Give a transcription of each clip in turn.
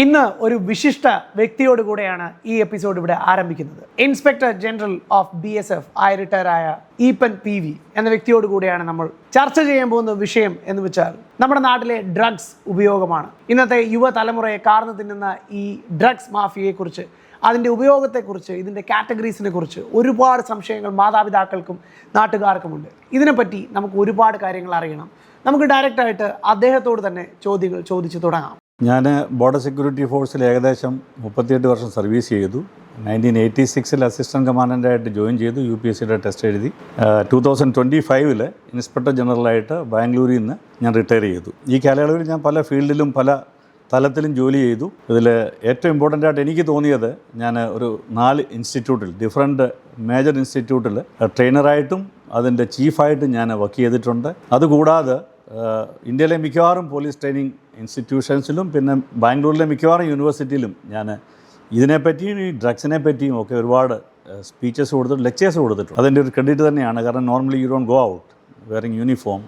ഇന്ന് ഒരു വിശിഷ്ട വ്യക്തിയോട് കൂടെയാണ് ഈ എപ്പിസോഡ് ഇവിടെ ആരംഭിക്കുന്നത്. Inspector general of B S F ആയി റിട്ടയറായ ഈപ്പൻ പി വി എന്ന വ്യക്തിയോട് കൂടെയാണ് നമ്മൾ ചർച്ച ചെയ്യാൻ പോകുന്ന വിഷയം എന്ന് വെച്ചാൽ നമ്മുടെ നാട്ടിലെ ഡ്രഗ്സ് ഉപയോഗമാണ്. ഇന്നത്തെ യുവതലമുറയെ കാർന്നു തിന്നുന്ന ഈ ഡ്രഗ്സ് മാഫിയയെക്കുറിച്ച് അതിന്റെ ഉപയോഗത്തെക്കുറിച്ച് ഇതിന്റെ കാറ്റഗറീസിനെ കുറിച്ച് ഒരുപാട് സംശയങ്ങൾ മാതാപിതാക്കൾക്കും നാട്ടുകാർക്കുമുണ്ട്. ഇതിനെപ്പറ്റി നമുക്ക് ഒരുപാട് കാര്യങ്ങൾ അറിയണം. നമുക്ക് ഡയറക്റ്റായിട്ട് അദ്ദേഹത്തോട് തന്നെ ചോദ്യങ്ങൾ ചോദിച്ചു തുടങ്ങാം. ഞാൻ ബോർഡർ സെക്യൂരിറ്റി ഫോഴ്സിൽ ഏകദേശം മുപ്പത്തിയെട്ട് വർഷം സർവീസ് ചെയ്തു. നയന്റീൻ എയ്റ്റി സിക്സിൽ അസിസ്റ്റന്റ് കമാൻഡന്റായിട്ട് ജോയിൻ ചെയ്തു യു പി എസ് സിയുടെ ടെസ്റ്റ് എഴുതി ടു തൗസൻഡ് ട്വന്റി ഫൈവിൽ ഇൻസ്പെക്ടർ ജനറലായിട്ട് ബാംഗ്ലൂരിൽ നിന്ന് ഞാൻ റിട്ടയർ ചെയ്തു. ഈ കാലയളവിൽ ഞാൻ പല ഫീൽഡിലും പല തലത്തിലും ജോലി ചെയ്തു. ഇതിൽ ഏറ്റവും ഇമ്പോർട്ടന്റ് ആയിട്ട് എനിക്ക് തോന്നിയത് ഞാൻ ഒരു നാല് ഇൻസ്റ്റിറ്റ്യൂട്ടിൽ ഡിഫറെന്റ് മേജർ ഇൻസ്റ്റിറ്റ്യൂട്ടിൽ ട്രെയിനറായിട്ടും അതിന്റെ ചീഫായിട്ടും ഞാൻ വർക്ക് ചെയ്തിട്ടുണ്ട്. അതുകൂടാതെ ഇന്ത്യയിലെ മിക്കവാറും പോലീസ് ട്രെയിനിങ് ഇൻസ്റ്റിറ്റ്യൂഷൻസിലും പിന്നെ ബാംഗ്ലൂരിലെ മിക്കവാറും യൂണിവേഴ്സിറ്റിയിലും ഞാൻ ഇതിനെപ്പറ്റിയും ഈ ഡ്രഗ്സിനെ പറ്റിയും ഒക്കെ ഒരുപാട് സ്പീച്ചസ് കൊടുത്തിട്ട് ലെക്ചേഴ്സ് കൊടുത്തിട്ടുണ്ട്. അതിന്റെ ഒരു ക്രെഡിറ്റ് തന്നെയാണ്. കാരണം normally you don't go out wearing uniform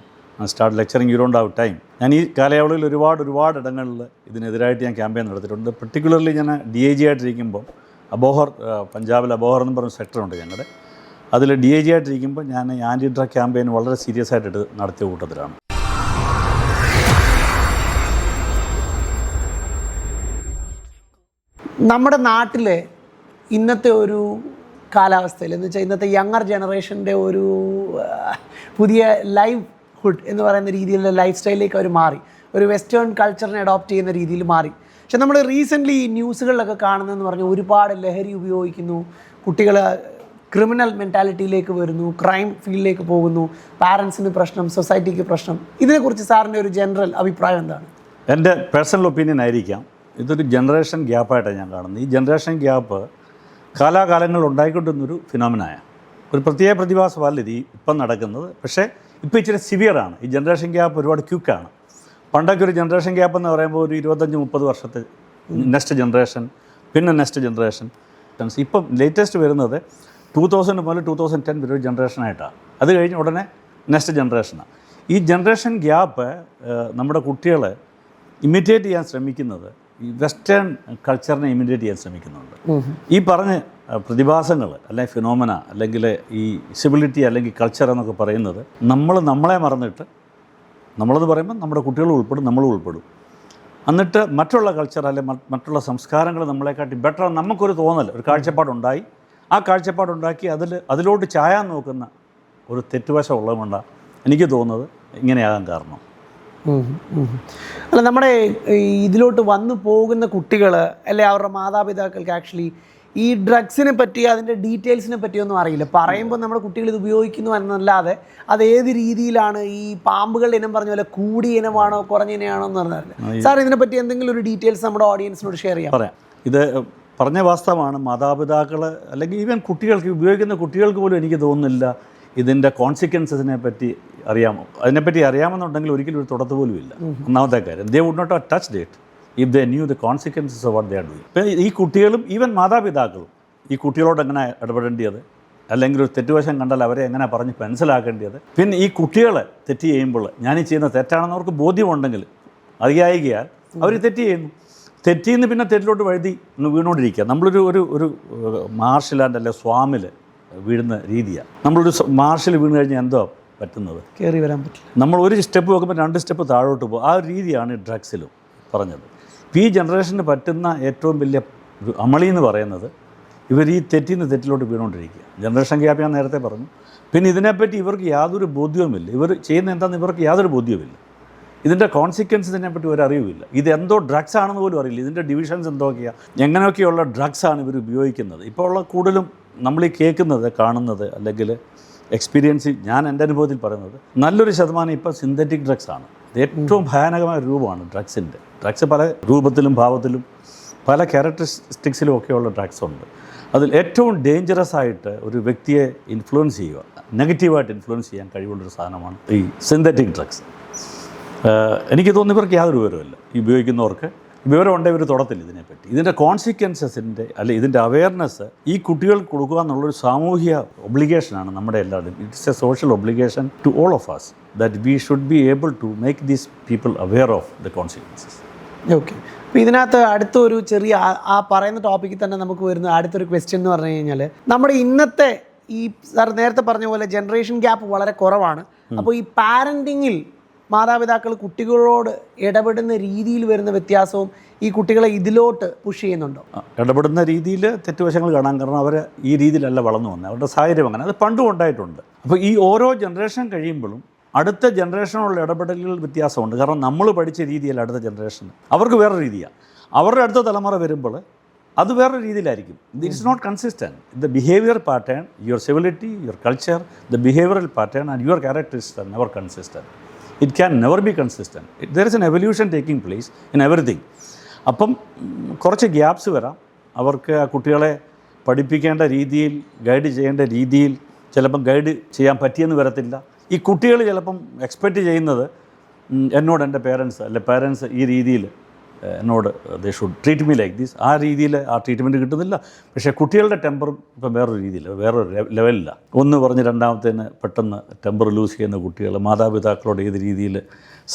start lecturing you don't have time ഞാൻ ഈ കാലയളവിൽ ഒരുപാട് ഒരുപാട് ഇടങ്ങളിൽ ഇതിനെതിരായിട്ട് ഞാൻ ക്യാമ്പയിൻ നടത്തിയിട്ടുണ്ട്. പെർട്ടിക്കുലർലി ഞാൻ ഡി ഐ ജി ആയിട്ടിരിക്കുമ്പോൾ അബോഹർ പഞ്ചാബിൽ അബോഹർ എന്ന് പറഞ്ഞ സെക്ടറുണ്ട് ഞങ്ങളുടെ. അതിൽ ഡി ഐ ജി ആയിട്ടിരിക്കുമ്പോൾ ഞാൻ ആന്റി ഡ്രഗ് ക്യാമ്പയിൻ വളരെ സീരിയസ് ആയിട്ട് നടത്തിയ കൂട്ടത്തിലാണ്. നമ്മുടെ നാട്ടിലെ ഇന്നത്തെ ഒരു കാലാവസ്ഥയിൽ എന്ന് വെച്ചാൽ ഇന്നത്തെ യങ്ങർ ജനറേഷന്റെ ഒരു പുതിയ ലൈവ് ഹുഡ് എന്ന് പറയുന്ന രീതിയിലുള്ള ലൈഫ് സ്റ്റൈലിലേക്ക് അവർ മാറി. ഒരു വെസ്റ്റേൺ കൾച്ചറിനെ അഡോപ്റ്റ് ചെയ്യുന്ന രീതിയിൽ മാറി. പക്ഷെ നമ്മൾ റീസെന്റ്ലി ഈ ന്യൂസുകളിലൊക്കെ കാണുന്നതെന്ന് പറഞ്ഞാൽ ഒരുപാട് ലഹരി ഉപയോഗിക്കുന്നു. കുട്ടികൾ ക്രിമിനൽ മെന്റാലിറ്റിയിലേക്ക് വരുന്നു ക്രൈം ഫീൽഡിലേക്ക് പോകുന്നു പാരൻസിന് പ്രശ്നം സൊസൈറ്റിക്ക് പ്രശ്നം. ഇതിനെക്കുറിച്ച് സാറിന്റെ ഒരു ജനറൽ അഭിപ്രായം എന്താണ്? എന്റെ പേഴ്സണൽ ഒപ്പീനിയൻ ആയിരിക്കാം. ഇതൊരു ജനറേഷൻ ഗ്യാപ്പായിട്ടാണ് ഞാൻ കാണുന്നത്. ഈ ജനറേഷൻ ഗ്യാപ്പ് കാലാകാലങ്ങൾ ഉണ്ടായിക്കൊണ്ടിരുന്നൊരു ഫിനോമിനായ ഒരു പ്രത്യേക പ്രതിഭാസമല്ല ഇത് ഇപ്പം നടക്കുന്നത്. പക്ഷേ ഇപ്പോൾ ഇച്ചിരി സിവിയറാണ് ഈ ജനറേഷൻ ഗ്യാപ്പ് ഒരുപാട് ക്യൂക്കാണ് പണ്ടൊക്കെ ഒരു ജനറേഷൻ ഗ്യാപ്പ് എന്ന് പറയുമ്പോൾ ഒരു ഇരുപത്തഞ്ച് മുപ്പത് വർഷത്തെ നെക്സ്റ്റ് ജനറേഷൻ പിന്നെ നെക്സ്റ്റ് ജനറേഷൻ ഇപ്പം ലേറ്റസ്റ്റ് വരുന്നത് ടൂ തൗസൻഡ് മുതൽ ടൂ തൗസൻഡ് ടെൻ വരെ ജനറേഷനായിട്ടാണ് അത് കഴിഞ്ഞ് ഉടനെ നെക്സ്റ്റ് ജനറേഷനാണ് ഈ ജനറേഷൻ ഗ്യാപ്പ് നമ്മുടെ കുട്ടികളെ ഇമിറ്റേറ്റ് ചെയ്യാൻ ശ്രമിക്കുന്നത് ഈ വെസ്റ്റേൺ കൾച്ചറിനെ ഇമിറ്റേറ്റ് ചെയ്യാൻ ശ്രമിക്കുന്നുണ്ട്. ഈ പറഞ്ഞ പ്രതിഭാസങ്ങൾ അല്ലെങ്കിൽ ഫിനോമന അല്ലെങ്കിൽ ഈ സിബിലിറ്റി അല്ലെങ്കിൽ കൾച്ചർ എന്നൊക്കെ പറയുന്നത് നമ്മൾ നമ്മളെ മറന്നിട്ട് നമ്മളെന്ന് പറയുമ്പോൾ നമ്മുടെ കുട്ടികൾ ഉൾപ്പെടും നമ്മൾ ഉൾപ്പെടും. എന്നിട്ട് മറ്റുള്ള കൾച്ചർ അല്ലെങ്കിൽ മറ്റുള്ള സംസ്കാരങ്ങൾ നമ്മളെക്കാട്ടി ബെറ്റർ നമുക്കൊരു തോന്നൽ ഒരു കാഴ്ചപ്പാടുണ്ടായി. ആ കാഴ്ചപ്പാടുണ്ടാക്കി അതിൽ അതിലോട്ട് ചായാൻ നോക്കുന്ന ഒരു തെറ്റുവശം ഉള്ളതുകൊണ്ടാണ് എനിക്ക് തോന്നുന്നത് ഇങ്ങനെയാകാൻ കാരണം. അല്ല നമ്മുടെ ഇതിലോട്ട് വന്നു പോകുന്ന കുട്ടികൾ അല്ലെ അവരുടെ മാതാപിതാക്കൾക്ക് ആക്ച്വലി ഈ ഡ്രഗ്സിനെ പറ്റി അതിന്റെ ഡീറ്റെയിൽസിനെ പറ്റിയൊന്നും അറിയില്ല. പറയുമ്പോൾ നമ്മുടെ കുട്ടികൾ ഇത് ഉപയോഗിക്കുന്നു എന്നല്ലാതെ അത് ഏത് രീതിയിലാണ് ഈ പാമ്പുകളുടെ ഇനം പറഞ്ഞ പോലെ കൂടി ഇനമാണോ കുറഞ്ഞ ഇനമാണോ എന്ന് പറഞ്ഞാൽ സാർ ഇതിനെ പറ്റി എന്തെങ്കിലും ഒരു ഡീറ്റെയിൽസ് നമ്മുടെ ഓഡിയൻസിനോട് ഷെയർ ചെയ്യാം പറയാം. ഇത് പറഞ്ഞ വാസ്തവമാണ്. മാതാപിതാക്കൾ അല്ലെങ്കിൽ ഈവൻ കുട്ടികൾക്ക് ഉപയോഗിക്കുന്ന കുട്ടികൾക്ക് പോലും എനിക്ക് തോന്നുന്നില്ല ഇതിന്റെ കോൺസിക്വൻസസിനെ പറ്റി അറിയാമോ? അതിനെപ്പറ്റി അറിയാമെന്നുണ്ടെങ്കിൽ ഒരിക്കലും ഒരു തുടത്ത് പോലും ഇല്ല. ഒന്നാമത്തെ കാര്യം they would not touch that if they knew the consequences of what they are doing ഇപ്പം ഈ കുട്ടികളും ഈവൻ മാതാപിതാക്കളും ഈ കുട്ടികളോട് എങ്ങനെ ഇടപെടേണ്ടത്? അല്ലെങ്കിൽ ഒരു തെറ്റുവശം കണ്ടാൽ അവരെ എങ്ങനെ പറഞ്ഞ് മനസ്സിലാക്കേണ്ടത്? പിന്നെ ഈ കുട്ടികളെ തെറ്റ് ചെയ്യുമ്പോൾ ഞാൻ ഈ ചെയ്യുന്ന തെറ്റാണെന്ന് അവർക്ക് ബോധ്യമുണ്ടെങ്കിൽ അറിയായികയാൽ അവർ തെറ്റ് ചെയ്യുന്നു. തെറ്റിന്ന് പിന്നെ തെറ്റിലോട്ട് വഴുതി വീണുകൊണ്ടിരിക്കുക. നമ്മളൊരു ഒരു ഒരു മാർഷൽ ആൻഡ് അല്ലെ സ്വാമിൽ വീഴുന്ന രീതിയാണ് നമ്മളൊരു മാർഷിൽ വീണ് കഴിഞ്ഞാൽ എന്തോ പറ്റുന്നത്. കയറി വരാൻ പറ്റില്ല. നമ്മൾ ഒരു സ്റ്റെപ്പ് വെക്കുമ്പോൾ രണ്ട് സ്റ്റെപ്പ് താഴോട്ട് പോകും. ആ ഒരു രീതിയാണ് ഈ ഡ്രഗ്സിലും പറഞ്ഞത്. ഇപ്പം ഈ ജനറേഷന് പറ്റുന്ന ഏറ്റവും വലിയ അമളി എന്ന് പറയുന്നത് ഇവർ ഈ തെറ്റിൽ നിന്ന് തെറ്റിലോട്ട് വീണുകൊണ്ടിരിക്കുക. ജനറേഷൻ ഗ്യാപ്പ് ഞാൻ നേരത്തെ പറഞ്ഞു. പിന്നെ ഇതിനെപ്പറ്റി ഇവർക്ക് യാതൊരു ബോധ്യവുമില്ല. ഇവർ ചെയ്യുന്ന എന്താണെന്ന് ഇവർക്ക് യാതൊരു ബോധ്യവുമില്ല. ഇതിന്റെ കോൺസിക്വൻസ് ഇതിനെപ്പറ്റി ഒരു അറിവില്ല ഇത് എന്തോ ഡ്രഗ്സ് ആണെന്ന് പോലും അറിയില്ല. ഇതിന്റെ ഡിവിഷൻസ് എന്തൊക്കെയാണ് എങ്ങനെയൊക്കെയുള്ള ഡ്രഗ്സാണ് ഇവർ ഉപയോഗിക്കുന്നത്. ഇപ്പോൾ ഉള്ള കൂടുതലും നമ്മൾ ഈ കേൾക്കുന്നത് കാണുന്നത് അല്ലെങ്കിൽ എക്സ്പീരിയൻസ് ഞാൻ എന്റെ അനുഭവത്തിൽ പറയുന്നത് നല്ലൊരു ശതമാനം ഇപ്പോൾ സിന്തറ്റിക് ഡ്രഗ്സ് ആണ്. ഇത് ഏറ്റവും ഭയാനകമായ രൂപമാണ് ഡ്രഗ്സിന്റെ ഡ്രഗ്സ് പല രൂപത്തിലും ഭാവത്തിലും പല ക്യാരക്ടറിസ്റ്റിക്സിലും ഒക്കെയുള്ള ഡ്രഗ്സ് ഉണ്ട്. അതിൽ ഏറ്റവും ഡേഞ്ചറസ് ആയിട്ട് ഒരു വ്യക്തിയെ ഇൻഫ്ലുവൻസ് ചെയ്യുക നെഗറ്റീവായിട്ട് ഇൻഫ്ലുവൻസ് ചെയ്യാൻ കഴിവുള്ളൊരു സാധനമാണ് ഈ സിന്തറ്റിക് ഡ്രഗ്സ് എനിക്ക് തോന്നുന്നു ഇവർക്ക് യാതൊരു വിവരമില്ല ഈ ഉപയോഗിക്കുന്നവർക്ക് വിവരമുണ്ട് ഇവർ തുടത്തില്ല ഇതിനെപ്പറ്റി. ഇതിന്റെ കോൺസിക്വൻസസിന്റെ അല്ലെ ഇതിന്റെ അവയർനെസ് ഈ കുട്ടികൾക്ക് കൊടുക്കുക എന്നുള്ളൊരു സാമൂഹിക ഒബ്ലിഗേഷനാണ് നമ്മുടെ എല്ലാവരും it's a social obligation to all of us that we should be able to make these people aware of the consequences okay അപ്പോൾ ഇതിനകത്ത് അടുത്തൊരു ചെറിയ ആ- ആ പറയുന്ന ടോപ്പിക്കിൽ തന്നെ നമുക്ക് വരുന്ന അടുത്തൊരു ക്വസ്റ്റ്യൻ എന്ന് പറഞ്ഞു കഴിഞ്ഞാൽ നമ്മുടെ ഇന്നത്തെ ഈ സാർ നേരത്തെ പറഞ്ഞ പോലെ ജനറേഷൻ ഗ്യാപ്പ് വളരെ കുറവാണ്. അപ്പോൾ ഈ പാരന്റിങ്ങിൽ മാതാപിതാക്കൾ കുട്ടികളോട് ഇടപെടുന്ന രീതിയിൽ വരുന്ന വ്യത്യാസവും ഈ കുട്ടികളെ ഇതിലോട്ട് പുഷ് ചെയ്യുന്നുണ്ടോ? ഇടപെടുന്ന രീതിയിൽ തെറ്റുവശങ്ങൾ കാണാൻ കാരണം അവർ ഈ രീതിയിലല്ല വളർന്നു വന്നത്. അവരുടെ സാഹചര്യം അങ്ങനെ. അത് പണ്ടും ഉണ്ടായിട്ടുണ്ട്. അപ്പോൾ ഈ ഓരോ ജനറേഷൻ കഴിയുമ്പോഴും അടുത്ത ജനറേഷനുള്ള ഇടപെടലുകൾ വ്യത്യാസമുണ്ട്. കാരണം നമ്മൾ പഠിച്ച രീതിയല്ല അടുത്ത ജനറേഷൻ അവർക്ക് വേറെ രീതിയാണ് അവരുടെ അടുത്ത തലമുറ വരുമ്പോൾ അത് വേറെ രീതിയിലായിരിക്കും. ഇത് is not consistent the behaviour pattern your civility your culture the behavioural pattern and your characteristic never consistent it can never be consistent there is an evolution taking place in everything അപ്പം കുറച്ച് gaps വരാം. അവർക്ക് ആ കുട്ടികളെ പഠിപ്പിക്കേണ്ട രീതിയിൽ guide ചെയ്യേണ്ട രീതിയിൽ ചിലപ്പം ഗൈഡ് ചെയ്യാൻ പറ്റിയെന്ന് വരത്തില്ല. ഈ കുട്ടികൾ ചിലപ്പം എക്സ്പെക്റ്റ് ചെയ്യുന്നത് എന്നോട് എന്റെ പേരൻസ് അല്ലെ പേരൻസ് ഈ രീതിയിൽ എന്നോട് they should treat me like these ആ രീതിയിൽ ആ ട്രീറ്റ്മെന്റ് കിട്ടുന്നില്ല. പക്ഷേ കുട്ടികളുടെ ടെമ്പറും ഇപ്പം വേറൊരു രീതിയിൽ വേറൊരു ലെവലില്ല ഒന്ന് പറഞ്ഞ് രണ്ടാമത്തേന് പെട്ടെന്ന് ടെമ്പർ ലൂസ് ചെയ്യുന്ന കുട്ടികൾ മാതാപിതാക്കളോട് ഏത് രീതിയിൽ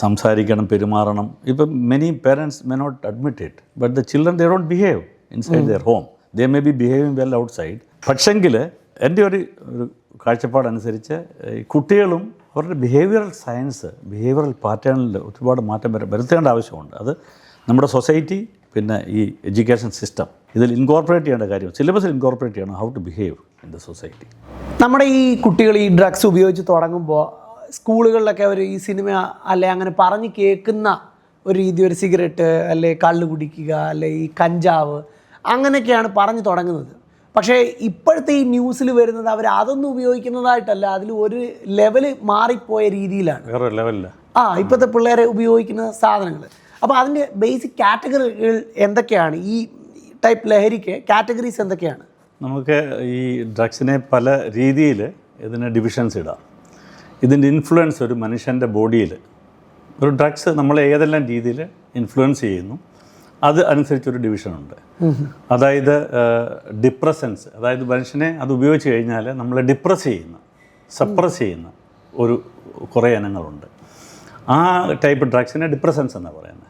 സംസാരിക്കണം പെരുമാറണം. ഇപ്പം many parents may not admit it but the children they don't behave inside their home they may be behaving well outside പക്ഷെങ്കിൽ എന്റെ ഒരു ഒരു കാഴ്ചപ്പാടനുസരിച്ച് കുട്ടികളും അവരുടെ ബിഹേവിയറൽ സയൻസ് ബിഹേവിയറൽ പാറ്റേണിൽ ഒരുപാട് മാറ്റം വരുത്തേണ്ട ആവശ്യമുണ്ട്. അത് നമ്മുടെ സൊസൈറ്റി പിന്നെ ഈ എഡ്യൂക്കേഷൻ സിസ്റ്റം ഇതിൽ ഇൻകോർപ്പറേറ്റ് ചെയ്യേണ്ട കാര്യം സിലബസിൽ ഇൻകോർപ്പറേറ്റ് ചെയ്യണം how to behave in the society നമ്മുടെ ഈ കുട്ടികൾ ഈ ഡ്രഗ്സ് ഉപയോഗിച്ച് തുടങ്ങുമ്പോൾ സ്കൂളുകളിലൊക്കെ അവർ ഈ സിനിമ അല്ലെ അങ്ങനെ പറഞ്ഞ് കേൾക്കുന്ന ഒരു രീതി ഒരു സിഗരറ്റ് അല്ലെ കള്ള് കുടിക്കുക അല്ലെ ഈ കഞ്ചാവ് അങ്ങനെയൊക്കെയാണ് പറഞ്ഞു തുടങ്ങുന്നത്. പക്ഷേ ഇപ്പോഴത്തെ ഈ ന്യൂസിൽ വരുന്നത് അവർ അതൊന്നും ഉപയോഗിക്കുന്നതായിട്ടല്ല അതിൽ ഒരു ലെവൽ മാറിപ്പോയ രീതിയിലാണ്. വേറെ ലെവലില്ല ആ ഇപ്പോഴത്തെ പിള്ളേരെ ഉപയോഗിക്കുന്ന സാധനങ്ങൾ. അപ്പോൾ അതിന്റെ ബേസിക് കാറ്റഗറികൾ എന്തൊക്കെയാണ്? ഈ ടൈപ്പ് ലഹരിക്ക് കാറ്റഗറീസ് എന്തൊക്കെയാണ്? നമുക്ക് ഈ ഡ്രഗ്സിനെ പല രീതിയിൽ ഇതിന് ഡിവിഷൻസ് ഇടാം. ഇതിന്റെ ഇൻഫ്ലുവൻസ് ഒരു മനുഷ്യന്റെ ബോഡിയിൽ ഒരു ഡ്രഗ്സ് നമ്മളെ ഏതെല്ലാം രീതിയിൽ ഇൻഫ്ലുവൻസ് ചെയ്യുന്നു അത് അനുസരിച്ചൊരു ഡിവിഷനുണ്ട് അതായത് ഡിപ്രസൻസ് അതായത് മനുഷ്യനെ അത് ഉപയോഗിച്ച് കഴിഞ്ഞാൽ നമ്മളെ ഡിപ്രസ് ചെയ്യുന്ന സപ്രസ് ചെയ്യുന്ന ഒരു കുറേ ഇനങ്ങളുണ്ട്. ആ ടൈപ്പ് ഡ്രഗ്സിനെ ഡിപ്രസൻസ് എന്നാണ് പറയുന്നത്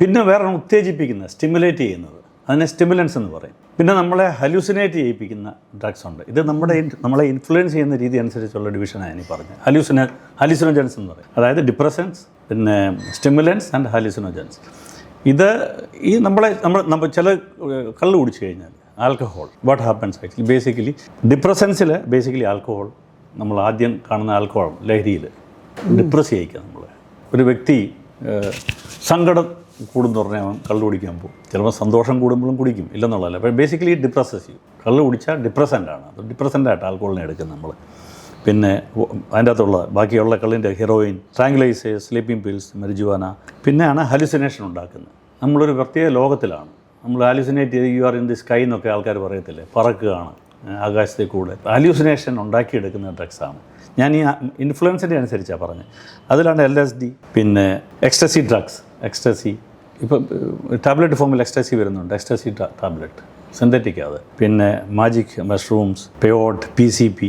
പിന്നെ വേറെ ഉത്തേജിപ്പിക്കുന്ന സ്റ്റിമുലേറ്റ് ചെയ്യുന്നത്. അതിനെ സ്റ്റിമുലൻസ് എന്ന് പറയും. പിന്നെ നമ്മളെ ഹലൂസിനേറ്റ് ചെയ്യിപ്പിക്കുന്ന ഡ്രഗ്സ് ഉണ്ട്. ഇത് നമ്മുടെ നമ്മളെ ഇൻഫ്ലുവൻസ് ചെയ്യുന്ന രീതി അനുസരിച്ചുള്ള ഡിവിഷനാണ് ഇനി പറഞ്ഞത്. ഹലൂസിന ഹലൂസിനോജൻസ് എന്ന് പറയും. അതായത് ഡിപ്രസൻസ് പിന്നെ സ്റ്റിമുലൻസ് ആൻഡ് ഹലൂസിനോജൻസ് ഇത് ഈ നമ്മളെ നമ്മൾ നമ്മൾ ചില കള്ള് കുടിച്ചു കഴിഞ്ഞാൽ alcohol what happens actually basically ഡിപ്രസൻസിൽ basically alcohol നമ്മൾ ആദ്യം കാണുന്ന ആൽക്കഹോൾ ലഹരിയിൽ ഡിപ്രസ് ചെയ്യിക്കുക നമ്മൾ ഒരു വ്യക്തി സങ്കടം കൂടുന്ന പറഞ്ഞാൽ അവൻ കള്ള് കുടിക്കാൻ പോകും. ചിലപ്പോൾ സന്തോഷം കൂടുമ്പോഴും കുടിക്കും. ഇല്ലെന്നുള്ളതല്ല. അപ്പോൾ ബേസിക്കലി ഡിപ്രസസ് ചെയ്യും കള്ള് കുടിച്ചാൽ ഡിപ്രസന്റാണ് അത് ഡിപ്രസന്റായിട്ട് ആൽക്കഹോളിനെ എടുക്കുന്നത് നമ്മൾ പിന്നെ അതിന്റെ അകത്തുള്ള ബാക്കിയുള്ള കള്ളിന്റെ heroin tranquillisers sleeping pills marijuana പിന്നെയാണ് ഹലുസിനേഷൻ ഉണ്ടാക്കുന്നത്. നമ്മളൊരു പ്രത്യേക ലോകത്തിലാണ്. നമ്മൾ ഹാലുസിനേറ്റ് ചെയ്ത് you are in the sky എന്നൊക്കെ ആൾക്കാർ പറയത്തില്ലേ? പറക്കുകയാണ്. ആകാശത്തെ കൂടെ. ഹാലുസിനേഷൻ ഉണ്ടാക്കിയെടുക്കുന്ന ഡ്രഗ്സാണ് ഞാൻ ഈ ഇൻഫ്ലുവൻസിന്റെ അനുസരിച്ചാണ് പറഞ്ഞത്. അതിലാണ് എൽ എസ് ഡി പിന്നെ എക്സ്റ്റസി ഡ്രഗ്സ് എക്സ്റ്റസി ഇപ്പം ടാബ്ലറ്റ് ഫോമിൽ എക്സ്റ്റസി വരുന്നുണ്ട്. Ecstasy tablet. സിന്തറ്റിക് അത്. പിന്നെ magic mushrooms peyote P C P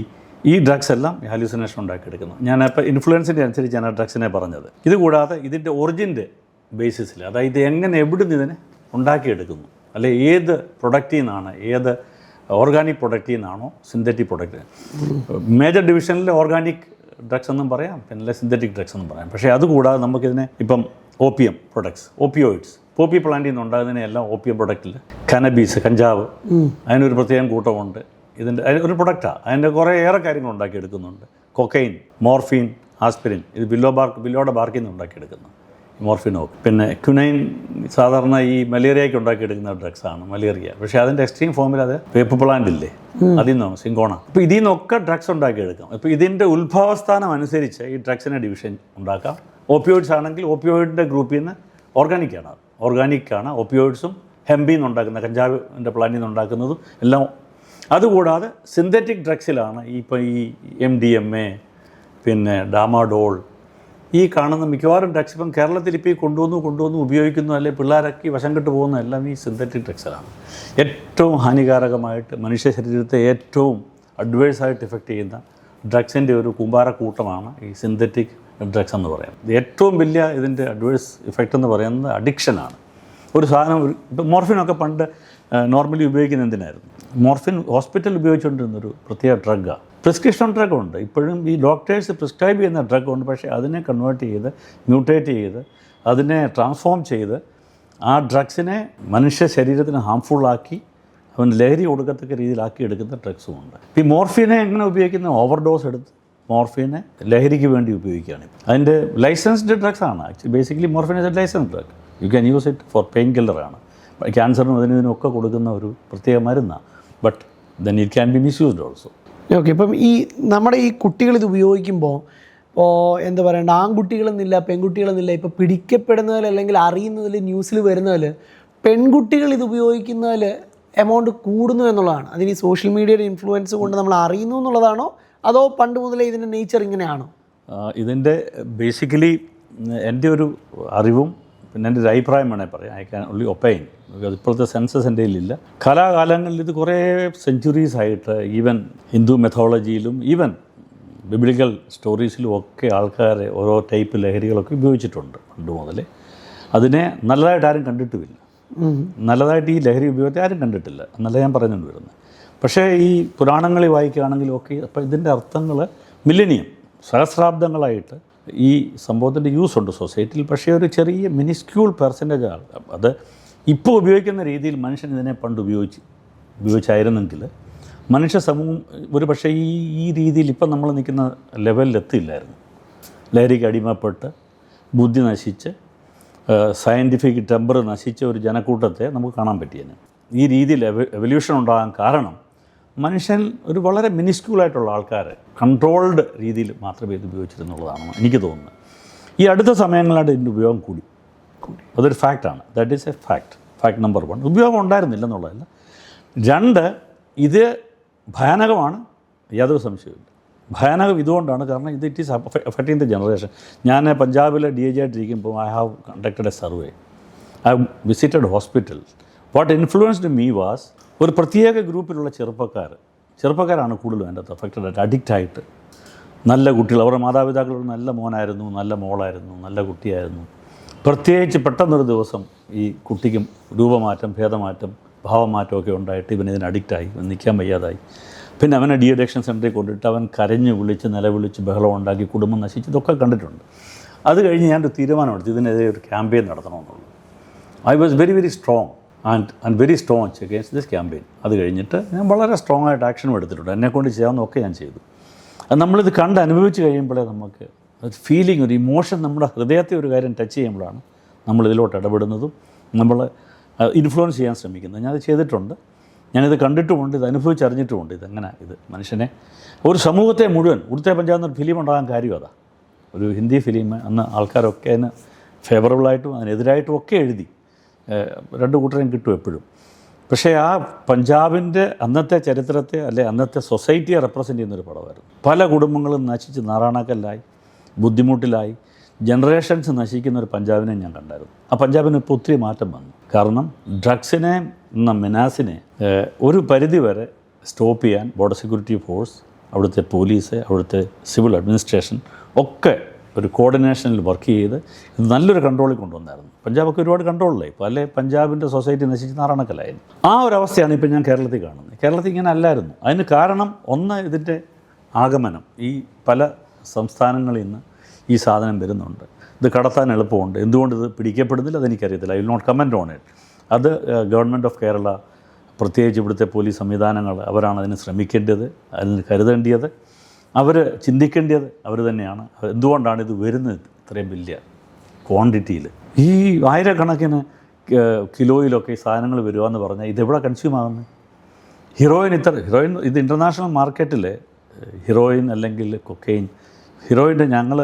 ഈ ഡ്രഗ്സ് എല്ലാം ഹാലൂസിനേഷൻ ഉണ്ടാക്കിയെടുക്കുന്നു. ഞാൻ ഇപ്പോൾ ഇൻഫ്ലുവൻസിന്റെ അനുസരിച്ച് ഞാൻ ആ ഡ്രഗ്സിനെ പറഞ്ഞത്. ഇതുകൂടാതെ ഇതിന്റെ ഒറിജിന്റെ ബേസിസിൽ അതായത് എങ്ങനെ എവിടുന്ന് ഇതിനെ ഉണ്ടാക്കിയെടുക്കുന്നു? അല്ലെ ഏത് പ്രൊഡക്റ്റിൽ നിന്നാണ് ഏത് ഓർഗാനിക് പ്രൊഡക്റ്റിൽ നിന്നാണോ സിന്തറ്റിക് പ്രൊഡക്റ്റ് മേജർ ഡിവിഷനിൽ ഓർഗാനിക് ഡ്രഗ്സ് എന്നും പറയാം പിന്നെ സിന്തറ്റിക് ഡ്രഗ്സ് എന്നും പറയാം. പക്ഷേ അതുകൂടാതെ നമുക്കിതിനെ ഇപ്പം ഓപ്പിയം പ്രൊഡക്ട്സ് ഓപ്പിയോയിഡ്സ് പോപ്പി പ്ലാന്റിൽ നിന്ന് ഉണ്ടാകുന്നതിനെല്ലാം ഓപ്പിയം പ്രൊഡക്റ്റിൽ കനബീസ് കഞ്ചാവ്. അതിനൊരു പ്രത്യേകം കൂട്ടമുണ്ട്. ഇതിന്റെ ഒരു പ്രൊഡക്റ്റാണ് അതിന്റെ കുറേ ഏറെ കാര്യങ്ങൾ ഉണ്ടാക്കിയെടുക്കുന്നുണ്ട് കൊക്കൈൻ മോർഫീൻ ആസ്പിരിൻ ഇത് ബില്ലോ ബാർക്ക് ബില്ലോയുടെ ബാർക്കിൽ നിന്ന് ഉണ്ടാക്കിയെടുക്കുന്നു മോർഫിനോ പിന്നെ ക്യുനൈൻ സാധാരണ ഈ മലേറിയയ്ക്ക് ഉണ്ടാക്കിയെടുക്കുന്ന ഡ്രഗ്സാണ് മലേറിയ. പക്ഷേ അതിന്റെ എക്സ്ട്രീം ഫോമിൽ അത് വേപ്പ് പ്ലാന്റ് ഇല്ലേ? അതിൽ നിന്നാണ് സിങ്കോണ അപ്പോൾ ഇതിൽ നിന്നൊക്കെ ഡ്രഗ്സ് ഉണ്ടാക്കിയെടുക്കാം അപ്പോൾ ഇതിന്റെ ഉത്ഭവസ്ഥാനം അനുസരിച്ച് ഈ ഡ്രഗ്സിനെ ഡിവിഷൻ ഉണ്ടാക്കാം. ഓപ്പിയോയിഡ്സ് ആണെങ്കിൽ ഓപ്പിയോയിഡിന്റെ ഗ്രൂപ്പിൽ നിന്ന് ഓർഗാനിക്കാണ് ഓർഗാനിക്കാണ് ഓപ്പിയോയിഡ്സും ഹെമ്പിൽ നിന്ന് ഉണ്ടാക്കുന്ന കഞ്ചാവിന്റെ പ്ലാന്റിൽ നിന്ന് ഉണ്ടാക്കുന്നതും എല്ലാം. അതുകൂടാതെ സിന്തറ്റിക് ഡ്രഗ്സിലാണ് ഇപ്പോൾ ഈ എം ഡി എം എ പിന്നെ ഡാമാഡോൾ. ഈ കാണുന്ന മിക്കവാറും ഡ്രഗ്സ് ഇപ്പം കേരളത്തിൽ ഇപ്പോൾ കൊണ്ടുവന്നു കൊണ്ടുവന്നു ഉപയോഗിക്കുന്നു അല്ലെങ്കിൽ പിള്ളേരൊക്കെ വശം കെട്ട് പോകുന്ന എല്ലാം ഈ സിന്തറ്റിക് ഡ്രഗ്സിലാണ്. ഏറ്റവും ഹാനികാരകമായിട്ട് മനുഷ്യ ശരീരത്തെ ഏറ്റവും അഡ്വേഴ്സായിട്ട് ഇഫക്റ്റ് ചെയ്യുന്ന ഡ്രഗ്സിന്റെ ഒരു കൂമ്പാരക്കൂട്ടമാണ് ഈ സിന്തറ്റിക് ഡ്രഗ്സ് എന്ന് പറയാം. ഏറ്റവും വലിയ ഇതിന്റെ അഡ്വേഴ്സ് ഇഫക്റ്റ് എന്ന് പറയുന്നത് അഡിക്ഷനാണ് ഒരു സാധനം ഒരു ഇപ്പം മോർഫിനൊക്കെ പണ്ട് നോർമലി ഉപയോഗിക്കുന്ന എന്തിനായിരുന്നു? മോർഫിൻ ഹോസ്പിറ്റലിൽ ഉപയോഗിച്ചുകൊണ്ടിരുന്നൊരു പ്രത്യേക ഡ്രഗാണ് പ്രിസ്ക്രിപ്ഷൻ ഡ്രഗ് ഉണ്ട്. ഇപ്പോഴും ഈ ഡോക്ടേഴ്സ് പ്രിസ്ക്രൈബ് ചെയ്യുന്ന ഡ്രഗ് ഉണ്ട്. പക്ഷേ അതിനെ കൺവേർട്ട് ചെയ്ത് മ്യൂട്ടേറ്റ് ചെയ്ത് അതിനെ ട്രാൻസ്ഫോം ചെയ്ത് ആ ഡ്രഗ്സിനെ മനുഷ്യ ശരീരത്തിന് ഹാംഫുള്ളാക്കി അവൻ ലഹരി കൊടുക്കത്തക്ക രീതിയിലാക്കി എടുക്കുന്ന ഡ്രഗ്സും ഉണ്ട്. ഈ മോർഫിനെ എങ്ങനെ ഉപയോഗിക്കുന്ന? ഓവർഡോസ് എടുത്ത് മോർഫിനെ ലഹരിക്ക് വേണ്ടി ഉപയോഗിക്കുകയാണ്. അതിന്റെ ലൈസൻസ്ഡ് ഡ്രഗ്സ് ആണ് basically morphine is a license drug you can use it for pain കില്ലറാണ് ക്യാൻസറിനും അതിനും ഒക്കെ കൊടുക്കുന്ന ഒരു പ്രത്യേക മരുന്നാണ്. But then it can be misused also okay ഇപ്പം ഈ നമ്മുടെ ഈ കുട്ടികൾ ഇത് ഉപയോഗിക്കുമ്പോൾ ഇപ്പോൾ എന്താ പറയുക ആൺകുട്ടികളെന്നില്ല പെൺകുട്ടികളെന്നില്ല ഇപ്പോൾ പിടിക്കപ്പെടുന്നതിൽ അല്ലെങ്കിൽ അറിയുന്നതിൽ ന്യൂസിൽ വരുന്നതിൽ പെൺകുട്ടികൾ ഇത് ഉപയോഗിക്കുന്നതിൽ എമൗണ്ട് കൂടുന്നു എന്നുള്ളതാണ്. അതിന് ഈ സോഷ്യൽ മീഡിയയുടെ ഇൻഫ്ലുവൻസ് കൊണ്ട് നമ്മൾ അറിയുന്നു എന്നുള്ളതാണോ അതോ പണ്ട് മുതലേ ഇതിന്റെ നേച്ചർ ഇങ്ങനെയാണോ? ഇതിന്റെ ബേസിക്കലി എന്റെ ഒരു അറിവും പിന്നെ എന്റെ ഒരു അഭിപ്രായം വേണേൽ പറയാം. ഐ ക്യാൻ ഉള്ളി ഒപ്പൈൻ ഇപ്പോഴത്തെ സെൻസസ് എന്റെ ഇല്ല കലാകാലങ്ങളിൽ ഇത് കുറേ സെഞ്ചുറീസ് ആയിട്ട് ഈവൻ ഹിന്ദു മെത്തോളജിയിലും ഈവൻ ബിബ്ലിക്കൽ സ്റ്റോറീസിലും ഒക്കെ ആൾക്കാരെ ഓരോ ടൈപ്പ് ലഹരികളൊക്കെ ഉപയോഗിച്ചിട്ടുണ്ട് പണ്ട് മുതലേ. അതിനെ നല്ലതായിട്ട് ആരും കണ്ടിട്ടുമില്ല. നല്ലതായിട്ട് ഈ ലഹരി ഉപയോഗത്തെ ആരും കണ്ടിട്ടില്ല. എന്നല്ല ഞാൻ പറഞ്ഞുകൊണ്ട് വരുന്നത്. പക്ഷേ ഈ പുരാണങ്ങളിൽ വായിക്കുകയാണെങ്കിലും ഒക്കെ അപ്പോൾ ഇതിന്റെ അർത്ഥങ്ങൾ മില്ലനിയം സഹസ്രാബ്ദങ്ങളായിട്ട് ഈ സംഭവത്തിന്റെ യൂസ് ഉണ്ട് സൊസൈറ്റിയിൽ. പക്ഷേ ഒരു ചെറിയ മിനിസ്ക്യൂൾ പെർസെന്റേജ് ആൾ അത് ഇപ്പോൾ ഉപയോഗിക്കുന്ന രീതിയിൽ മനുഷ്യൻ ഇതിനെ പണ്ട് ഉപയോഗിച്ച് ഉപയോഗിച്ചായിരുന്നെങ്കിൽ മനുഷ്യ സമൂഹം ഒരു പക്ഷേ ഈ ഈ രീതിയിൽ ഇപ്പം നമ്മൾ നിൽക്കുന്ന ലെവലിൽ എത്തിയില്ലായിരുന്നു. ലഹരിക്ക് അടിമപ്പെട്ട് ബുദ്ധി നശിച്ച് സയന്റിഫിക് ടെമ്പർ നശിച്ച ഒരു ജനക്കൂട്ടത്തെ നമുക്ക് കാണാൻ പറ്റിയേനെ. ഈ രീതിയിൽ എവല്യൂഷൻ ഉണ്ടാകാൻ കാരണം മനുഷ്യൻ ഒരു വളരെ മിനിസ്ക്യൂളായിട്ടുള്ള ആൾക്കാർ കൺട്രോൾഡ് രീതിയിൽ മാത്രമേ ഇത് ഉപയോഗിച്ചിരുന്നുള്ളതാണ് എനിക്ക് തോന്നുന്നത്. ഈ അടുത്ത സമയങ്ങളായിട്ട് ഇതിന്റെ ഉപയോഗം കൂടി. കൂടി അതൊരു ഫാക്റ്റാണ് that is a fact fact number one ഉപയോഗം ഉണ്ടായിരുന്നില്ല എന്നുള്ളതല്ല രണ്ട് ഇത് ഭയാനകമാണ്. യാതൊരു സംശയവുമില്ല ഭയാനകം ഇതുകൊണ്ടാണ് കാരണം ഇത് it is affecting the generation ഞാൻ പഞ്ചാബിലെ D A G ആയിട്ടിരിക്കുമ്പോൾ I have conducted a survey I visited hospital what influenced me was ഒരു പ്രത്യേക ഗ്രൂപ്പിലുള്ള ചെറുപ്പക്കാർ ചെറുപ്പക്കാരാണ് അതിന്റെ അകത്ത് അഫക്റ്റഡ് ആയിട്ട് അഡിക്റ്റ് ആയിട്ട്. നല്ല കുട്ടികൾ അവരുടെ മാതാപിതാക്കളോട് നല്ല മോനായിരുന്നു നല്ല മോളായിരുന്നു നല്ല കുട്ടിയായിരുന്നു. പ്രത്യേകിച്ച് പെട്ടെന്നൊരു ദിവസം ഈ കുട്ടിക്കും രൂപമാറ്റം ഭേദമാറ്റം ഭാവമാറ്റമൊക്കെ ഉണ്ടായിട്ട് ഇവൻ ഇതിന് അഡിക്റ്റായി ഇവൻ നിൽക്കാൻ വയ്യാതായി. പിന്നെ അവനെ ഡി അഡിക്ഷൻ സെന്ററിൽ കൊണ്ടിട്ട് അവൻ കരഞ്ഞ് വിളിച്ച് നിലവിളിച്ച് ബഹളം ഉണ്ടാക്കി കുടുംബം നശിച്ച് ഇതൊക്കെ കണ്ടിട്ടുണ്ട്. അത് കഴിഞ്ഞ് ഞാനൊരു തീരുമാനമെടുത്തു ഇതിനെതിരെ ഒരു campaign നടത്തണമെന്നുള്ളൂ I was very very strong and and very strong against this campaign. അത് കഴിഞ്ഞിട്ട് ഞാൻ വളരെ സ്ട്രോങ് ആയിട്ട് ആക്ഷനും എടുത്തിട്ടുണ്ട്. എന്നെക്കൊണ്ട് ചെയ്യാവുന്നതൊക്കെ ഞാൻ ചെയ്തു. അത് നമ്മളിത് കണ്ട് അനുഭവിച്ച് കഴിയുമ്പോഴേ നമുക്ക് ഫീലിംഗ് ഒരു ഇമോഷൻ നമ്മുടെ ഹൃദയത്തെ ഒരു കാര്യം ടച്ച് ചെയ്യുമ്പോഴാണ് നമ്മൾ ഇതിലോട്ട് ഇടപെടുന്നതും നമ്മൾ ഇൻഫ്ലുവൻസ് ചെയ്യാൻ ശ്രമിക്കുന്നത്. ഞാനത് ചെയ്തിട്ടുണ്ട്. ഞാനിത് കണ്ടിട്ടുമുണ്ട് ഇത് അനുഭവിച്ചറിഞ്ഞിട്ടുമുണ്ട്. ഇതെങ്ങനെ ഇത് മനുഷ്യനെ? ഒരു സമൂഹത്തെ മുഴുവൻ ഉടുത്തെ പഞ്ചാബ് എന്നൊരു ഫിലിം ഉണ്ടാകാൻ കാര്യം അതാ. ഒരു ഹിന്ദി ഫിലിം അന്ന് ആൾക്കാരൊക്കെ അതിന് ഫേവറബിളായിട്ടും അതിനെതിരായിട്ടും ഒക്കെ എഴുതി. രണ്ട് കൂട്ടരെയും കിട്ടും എപ്പോഴും. പക്ഷേ ആ പഞ്ചാബിന്റെ അന്നത്തെ ചരിത്രത്തെ അല്ലെ അന്നത്തെ സൊസൈറ്റിയെ റെപ്രസെന്റ് ചെയ്യുന്നൊരു പടമായിരുന്നു. പല കുടുംബങ്ങളും നശിച്ച് നാറാണക്കല്ലായി ബുദ്ധിമുട്ടിലായി ജനറേഷൻസ് നശിക്കുന്ന ഒരു പഞ്ചാബിനെ ഞാൻ കണ്ടായിരുന്നു. ആ പഞ്ചാബിന് ഇപ്പോൾ ഒത്തിരി മാറ്റം വന്നു. കാരണം ഡ്രഗ്സിനെ എന്ന മിനാസിനെ ഒരു പരിധി വരെ സ്റ്റോപ്പ് ചെയ്യാൻ ബോർഡർ സെക്യൂരിറ്റി ഫോഴ്സ് അവിടുത്തെ പോലീസ് അവിടുത്തെ സിവിൽ അഡ്മിനിസ്ട്രേഷൻ ഒക്കെ ഒരു കോർഡിനേഷനിൽ വർക്ക് ചെയ്ത് നല്ലൊരു കൺട്രോളിൽ കൊണ്ടുവന്നായിരുന്നു. പഞ്ചാബൊക്കെ ഒരുപാട് കൺട്രോളിലായി ഇപ്പോൾ അല്ലെ പഞ്ചാബിന്റെ സൊസൈറ്റി നശിച്ച് നാറാണക്കലായിരുന്നു ആ ഒരു അവസ്ഥയാണ് ഇപ്പോൾ ഞാൻ കേരളത്തിൽ കാണുന്നത്. കേരളത്തിൽ ഇങ്ങനെ അല്ലായിരുന്നു. അതിന് കാരണം ഒന്ന് ഇതിന്റെ ആഗമനം. ഈ പല സംസ്ഥാനങ്ങളിൽ നിന്ന് ഈ സാധനം വരുന്നുണ്ട്. ഇത് കടത്താൻ എളുപ്പമുണ്ട്. എന്തുകൊണ്ട് ഇത് പിടിക്കപ്പെടുന്നില്ല അതെനിക്കറിയത്തില്ല. I will not comment on it അത് ഗവൺമെന്റ് ഓഫ് കേരള പ്രത്യേകിച്ച് ഇവിടുത്തെ പോലീസ് സംവിധാനങ്ങൾ അവരാണ് അതിന് ശ്രമിക്കേണ്ടത് അതിന് കരുതേണ്ടത് അവർ ചിന്തിക്കേണ്ടത് അവർ തന്നെയാണ്. എന്തുകൊണ്ടാണ് ഇത് വരുന്നത്? ഇത്രയും വലിയ ക്വാണ്ടിറ്റിയിൽ ഈ ആയിരക്കണക്കിന് കിലോയിലൊക്കെ ഈ സാധനങ്ങൾ വരിക എന്ന് പറഞ്ഞാൽ ഇതെവിടെ കൺസ്യൂം ആകുന്നത് ഹീറോയിൻ ഇത്ര ഹീറോയിൻ ഇത് ഇന്റർനാഷണൽ മാർക്കറ്റിൽ ഹീറോയിൻ അല്ലെങ്കിൽ കൊക്കെയിൻ ഹീറോയിന്റെ ഞങ്ങൾ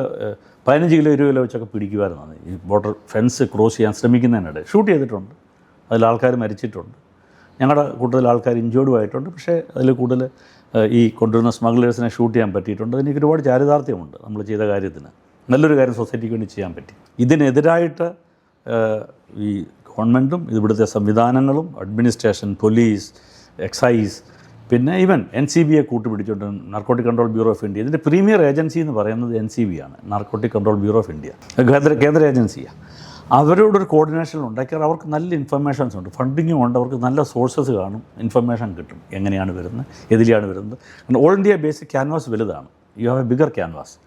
പതിനഞ്ച് കിലോ ഇരുപത് കിലോ വെച്ചൊക്കെ പിടിക്കുമായിരുന്നു ഈ ബോർഡർ ഫെൻസ് ക്രോസ് ചെയ്യാൻ ശ്രമിക്കുന്നതിനിടെ ഷൂട്ട് ചെയ്തിട്ടുണ്ട്. അതിൽ ആൾക്കാർ മരിച്ചിട്ടുണ്ട്. ഞങ്ങളുടെ കൂടുതൽ ആൾക്കാർ ഇഞ്ചോർഡും ആയിട്ടുണ്ട്. പക്ഷേ അതിൽ കൂടുതൽ ഈ കൊണ്ടുവരുന്ന സ്മഗ്ലേഴ്സിനെ ഷൂട്ട് ചെയ്യാൻ പറ്റിയിട്ടുണ്ട്. അതിനൊക്കെ ഒരുപാട് ചാരിതാർത്ഥ്യമുണ്ട് നമ്മൾ ചെയ്ത കാര്യത്തിന്. നല്ലൊരു കാര്യം സൊസൈറ്റിക്ക് വേണ്ടി ചെയ്യാൻ പറ്റി. ഇതിനെതിരായിട്ട് ഈ ഗവൺമെന്റും ഇവിടുത്തെ സംവിധാനങ്ങളും അഡ്മിനിസ്ട്രേഷൻ പോലീസ് എക്സൈസ് പിന്നെ ഈവൻ എൻ സി ബിയെ കൂട്ടുപിടിച്ചുകൊണ്ട് narcotic control bureau of India. ഇതിന്റെ പ്രീമിയർ ഏജൻസി എന്ന് പറയുന്നത് എൻ സി ബി ആണ് narcotic control bureau of India. കേന്ദ്ര കേന്ദ്ര ഏജൻസിയാണ് അവരോടൊരു കോർഡിനേഷൻ ഉണ്ടാക്കിയാൽ അവർക്ക് നല്ല ഇൻഫർമേഷൻസ് ഉണ്ട്. ഫണ്ടിങ്ങും ഉണ്ട്. അവർക്ക് നല്ല സോഴ്സസ് കാണും. ഇൻഫർമേഷൻ കിട്ടും. എങ്ങനെയാണ് വരുന്നത്? എതിലെയാണ് വരുന്നത്? കാരണം ഓൾ ഇന്ത്യ ബേസിക് ക്യാൻവാസ് വലുതാണ്. You have a bigger canvas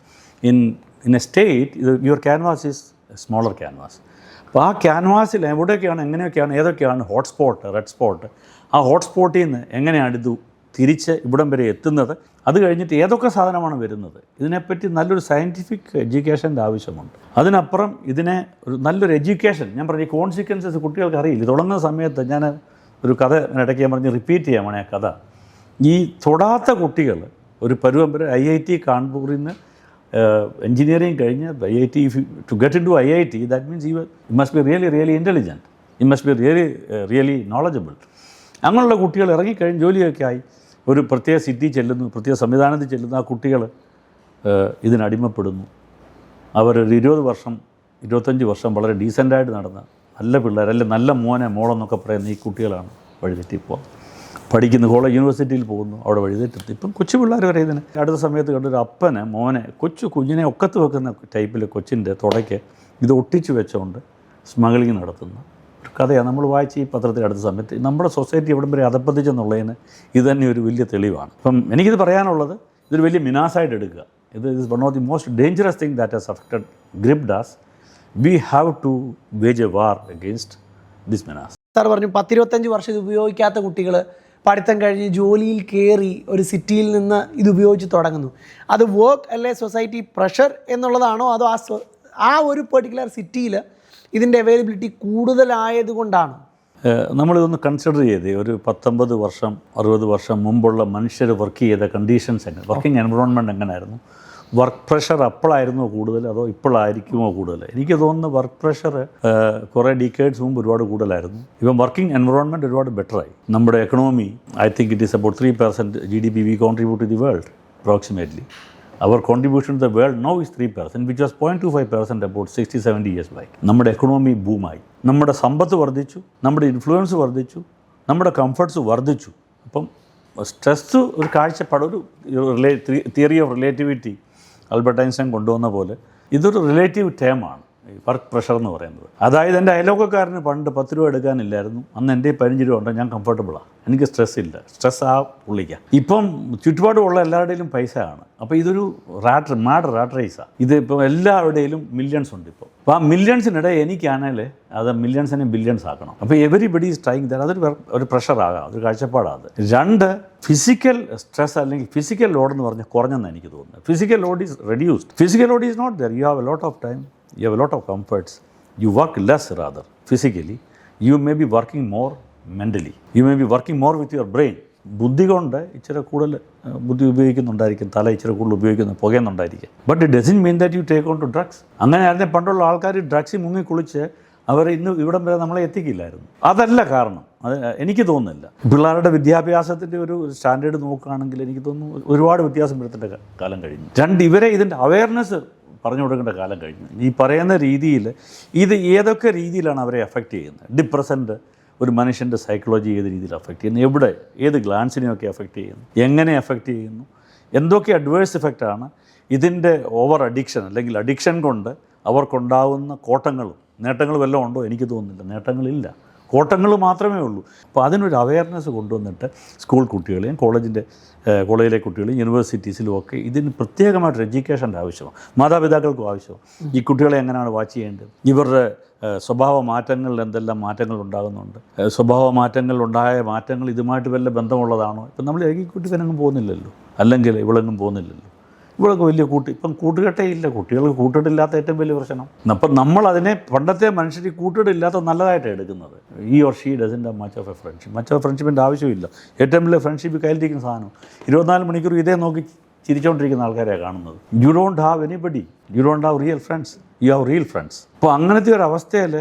in in a state ഇത് your canvas is smaller canvas അപ്പോൾ ആ ക്യാൻവാസിൽ എവിടെയൊക്കെയാണ് എങ്ങനെയൊക്കെയാണ് ഏതൊക്കെയാണ് ഹോട്ട്സ്പോട്ട് റെഡ് സ്പോട്ട് ആ ഹോട്ട്സ്പോട്ടിൽ നിന്ന് എങ്ങനെയാണ് ഇത് തിരിച്ച് ഇവിടം വരെ എത്തുന്നത്. അത് കഴിഞ്ഞിട്ട് ഏതൊക്കെ സാധനമാണ് വരുന്നത്? ഇതിനെപ്പറ്റി നല്ലൊരു സയന്റിഫിക് എഡ്യൂക്കേഷന്റെ ആവശ്യമുണ്ട്. അതിനപ്പുറം ഇതിനെ ഒരു നല്ലൊരു എഡ്യൂക്കേഷൻ ഞാൻ പറഞ്ഞ കോൺസിക്വൻസസ് കുട്ടികൾക്ക് അറിയില്ല. തുടങ്ങുന്ന സമയത്ത് ഞാൻ ഒരു കഥ ഇടയ്ക്ക് ഞാൻ പറഞ്ഞ് റിപ്പീറ്റ് ചെയ്യാൻ വേണേ ആ കഥ. ഈ തൊടാത്ത കുട്ടികൾ ഒരു പരുവം ഐ ഐ ടി കാൺപൂരിൽ നിന്ന് എഞ്ചിനീയറിംഗ് കഴിഞ്ഞ് I I T to get into I I T that means you must be really really intelligent you must be really really knowledgeable അങ്ങനെയുള്ള കുട്ടികൾ ഇറങ്ങിക്കഴിഞ്ഞ് ജോലിയൊക്കെ ആയി. ഒരു പ്രത്യേക സിറ്റി ചെല്ലുന്നു പ്രത്യേക സംവിധാനത്തിൽ ചെല്ലുന്നു. ആ കുട്ടികൾ ഇതിനടിമപ്പെടുന്നു അവരൊരു ഇരുപത് വർഷം ഇരുപത്തഞ്ച് വർഷം വളരെ ഡീസന്റായിട്ട് നടന്ന നല്ല പിള്ളേർ അല്ലെ നല്ല മോനെ മോളെന്നൊക്കെ പറയുന്ന ഈ കുട്ടികളാണ് വഴിതെറ്റിപ്പോൾ പഠിക്കുന്നു കോളേജ് യൂണിവേഴ്സിറ്റിയിൽ പോകുന്നു അവിടെ വഴിതെറ്റി ഇപ്പം കൊച്ചു പിള്ളേർ വരെ ഇതിന് അടുത്ത സമയത്ത് കണ്ടൊരു അപ്പനെ മോനെ കൊച്ചു കുഞ്ഞിനെ ഒക്കത്ത് വെക്കുന്ന ടൈപ്പിൽ കൊച്ചിന്റെ തുടയ്ക്ക് ഇത് ഒട്ടിച്ചു വെച്ചുകൊണ്ട് സ്മഗ്ലിങ് നടത്തുന്ന. ഒരു കഥയാണ്. നമ്മൾ വായിച്ച് ഈ പത്രത്തിൽ അടുത്ത സമയത്ത് നമ്മുടെ സൊസൈറ്റി എവിടം വരെ അധപ്പതിച്ചെന്നുള്ളതിന് ഇത് തന്നെ ഒരു വലിയ തെളിവാണ്. അപ്പം എനിക്കിത് പറയാനുള്ളത് ഇതൊരു വലിയ മിനാസായിട്ട് എടുക്കുക. ഇത് is one of the most dangerous thing that has affected gripped us we have to wage a war against this menace sir പറഞ്ഞു പത്തിരുപത്തഞ്ച് വർഷം ഇത് ഉപയോഗിക്കാത്ത കുട്ടികൾ പഠിത്തം കഴിഞ്ഞ് ജോലിയിൽ കയറി ഒരു സിറ്റിയിൽ നിന്ന് ഇത് ഉപയോഗിച്ച് തുടങ്ങുന്നു. അത് വർക്ക് അല്ലെ സൊസൈറ്റി പ്രഷർ എന്നുള്ളതാണോ അതോ ആ ആ ഒരു പെർട്ടിക്കുലർ സിറ്റിയിൽ ഇതിന്റെ അവൈലബിലിറ്റി കൂടുതലായതുകൊണ്ടാണ്. നമ്മളിതൊന്ന് കൺസിഡർ ചെയ്ത് ഒരു പത്തൊമ്പത് വർഷം അറുപത് വർഷം മുമ്പുള്ള മനുഷ്യർ വർക്ക് ചെയ്ത കണ്ടീഷൻസ് എങ്ങനെ? വർക്കിംഗ് എൻവറോൺമെന്റ് എങ്ങനെയായിരുന്നു വർക്ക് പ്രഷർ അപ്പോഴായിരുന്നോ കൂടുതൽ അതോ ഇപ്പോഴായിരിക്കുമോ കൂടുതൽ? എനിക്ക് തോന്നുന്നു വർക്ക് പ്രഷർ കുറേ ഡീക്കേഡ്സ് മുമ്പ് ഒരുപാട് കൂടുതലായിരുന്നു. ഇപ്പം വർക്കിംഗ് എൻവറോൺമെന്റ് ഒരുപാട് ബെറ്ററായി നമ്മുടെ economy I think it is about three percent G D P we contribute to the world approximately our contribution to the world now is three percent which was point two five percent about sixty seventy years back നമ്മുടെ economy ബൂമായി നമ്മുടെ സമ്പത്ത് വർദ്ധിച്ചു നമ്മുടെ influence വർദ്ധിച്ചു നമ്മുടെ comforts വർദ്ധിച്ചു. അപ്പം സ്ട്രെസ് ഒരു കാഴ്ചപ്പാട് ഒരു theory of relativity Albert Einstein കൊണ്ടുവന്ന പോലെ ഇതൊരു റിലേറ്റീവ് ടേമാണ് വർക്ക് പ്രഷർ എന്ന് പറയുന്നത്. അതായത് എന്റെ അയലോക്കക്കാരന് പണ്ട് പത്ത് രൂപ എടുക്കാനില്ലായിരുന്നു. അന്ന് എന്റെ പതിനഞ്ച് രൂപ ഉണ്ടോ ഞാൻ കംഫർട്ടബിളാണ് എനിക്ക് സ്ട്രെസ് ഇല്ല. സ്ട്രെസ് ആ പുള്ളിക്കാം. ഇപ്പം ചുറ്റുപാടുമുള്ള എല്ലാവരുടെയും പൈസ ആണ്. അപ്പോൾ ഇതൊരു റാട്ട് മാഡ് റാറ്റ് റേസാണ് ഇത് ഇപ്പം എല്ലാവരുടെയും മില്യൺസ് ഉണ്ട് ഇപ്പോൾ അപ്പോൾ ആ മില്യൺസിനിടെ എനിക്കാണെങ്കിൽ അത് മില്യൺസിനെ ബില്യൺസ് ആക്കണം. അപ്പോൾ എവരിബഡി ഈസ് ട്രൈങ് ദാറ്റ് അതൊരു ഒരു ഒരു പ്രഷറാകാം അതൊരു കാഴ്ചപ്പാടാണ് അത്. രണ്ട് ഫിസിക്കൽ സ്ട്രെസ് അല്ലെങ്കിൽ ഫിസിക്കൽ ലോഡ് എന്ന് പറഞ്ഞാൽ കുറഞ്ഞെന്ന് എനിക്ക് തോന്നുന്നത്. Physical load is reduced physical load is not there you have a lot of time you have a lot of comforts. You work less rather physically. You may be working more mentally. You may be working more with your brain. ബുദ്ധി കൊണ്ട് ഇച്ചിരി കൂടുതൽ ബുദ്ധി ഉപയോഗിക്കുന്നുണ്ടായിരിക്കും തല ഇച്ചിരി കൂടുതൽ ഉപയോഗിക്കുന്നു പുകയുന്നുണ്ടായിരിക്കും but it doesn't mean that you take on to drugs അങ്ങനെ ആയിരുന്നെ പണ്ടുള്ള ആൾക്കാർ ഡ്രഗ്സ് മുങ്ങി കുളിച്ച് അവർ ഇന്ന് ഇവിടം വരെ നമ്മളെ എത്തിക്കില്ലായിരുന്നു അതല്ല കാരണം അത് എനിക്ക് തോന്നുന്നില്ല പിള്ളേരുടെ വിദ്യാഭ്യാസത്തിന്റെ ഒരു സ്റ്റാൻഡേർഡ് നോക്കുകയാണെങ്കിൽ എനിക്ക് തോന്നുന്നു ഒരുപാട് വ്യത്യാസം വരുത്തേണ്ട കാലം കഴിഞ്ഞു രണ്ട് ഇവരെ ഇതിന്റെ അവയർനെസ് പറഞ്ഞു കൊടുക്കേണ്ട കാലം കഴിഞ്ഞു. ഈ പറയുന്ന രീതിയിൽ ഇത് ഏതൊക്കെ രീതിയിലാണ് അവരെ എഫക്റ്റ് ചെയ്യുന്നത്? ഡിപ്രസന്റ് ഒരു മനുഷ്യന്റെ സൈക്കോളജി ഏത് രീതിയിൽ എഫക്റ്റ് ചെയ്യുന്നു? എവിടെ? ഏത് ഗ്ലാൻസിനെയൊക്കെ എഫക്റ്റ് ചെയ്യുന്നു? എങ്ങനെ എഫക്റ്റ് ചെയ്യുന്നു? എന്തൊക്കെ അഡ്വേഴ്സ് ഇഫക്റ്റാണ് ഇതിന്റെ ഓവർ അഡിക്ഷൻ അല്ലെങ്കിൽ അഡിക്ഷൻ കൊണ്ട് അവർക്കുണ്ടാവുന്ന കോട്ടങ്ങളും നേട്ടങ്ങളും എല്ലാം ഉണ്ടോ? എനിക്ക് തോന്നുന്നില്ല. നേട്ടങ്ങളില്ല. കോട്ടങ്ങൾ മാത്രമേ ഉള്ളൂ. അപ്പോൾ അതിനൊരു അവയർനെസ് കൊണ്ടുവന്നിട്ട് സ്കൂൾ കുട്ടികളെയും കോളേജിന്റെ കോളേജിലെ കുട്ടികളെയും യൂണിവേഴ്സിറ്റീസിലും ഒക്കെ ഇതിന് പ്രത്യേകമായിട്ട് എഡ്യൂക്കേഷന്റെ ആവശ്യമാണ്. മാതാപിതാക്കൾക്കും ആവശ്യമാണ്. ഈ കുട്ടികളെ എങ്ങനെയാണ് വാച്ച് ചെയ്യേണ്ടത്? ഇവരുടെ സ്വഭാവ മാറ്റങ്ങളിൽ എന്തെല്ലാം മാറ്റങ്ങൾ ഉണ്ടാകുന്നുണ്ട്? സ്വഭാവ മാറ്റങ്ങൾ ഉണ്ടായ മാറ്റങ്ങൾ ഇതുമായിട്ട് വല്ല ബന്ധമുള്ളതാണോ? ഇപ്പം നമ്മൾ ഈ തന്നെ പോകുന്നില്ലല്ലോ. അല്ലെങ്കിൽ ഇവളെങ്ങും പോകുന്നില്ലല്ലോ. ഇവളൊക്കെ വലിയ കൂട്ട്. ഇപ്പം കൂട്ടുകെട്ടേ ഇല്ല. കുട്ടികൾക്ക് കൂട്ടിട്ടില്ലാത്ത ഏറ്റവും വലിയ പ്രശ്നം. അപ്പം നമ്മൾ അതിനെ പണ്ടത്തെ മനുഷ്യർ കൂട്ടിടില്ലാത്ത നല്ലതായിട്ട് നല്ലതായിട്ടാണ് എടുക്കുന്നത്. He or she doesn't much of a friendship much of ഫ്രണ്ട്ഷിപ്പിന്റെ ആവശ്യമില്ല. ഏറ്റവും വലിയ ഫ്രണ്ട്ഷിപ്പ് കയ്യിലിരിക്കുന്ന സാധനം. ഇരുപത്തിനാല് മണിക്കൂർ ഇതേ നോക്കി ചിരിച്ചുകൊണ്ടിരിക്കുന്ന ആൾക്കാരെയാണ് കാണുന്നത്. You don't have anybody you don't have real friends you have real friends അപ്പോൾ അങ്ങനത്തെ ഒരു അവസ്ഥയിൽ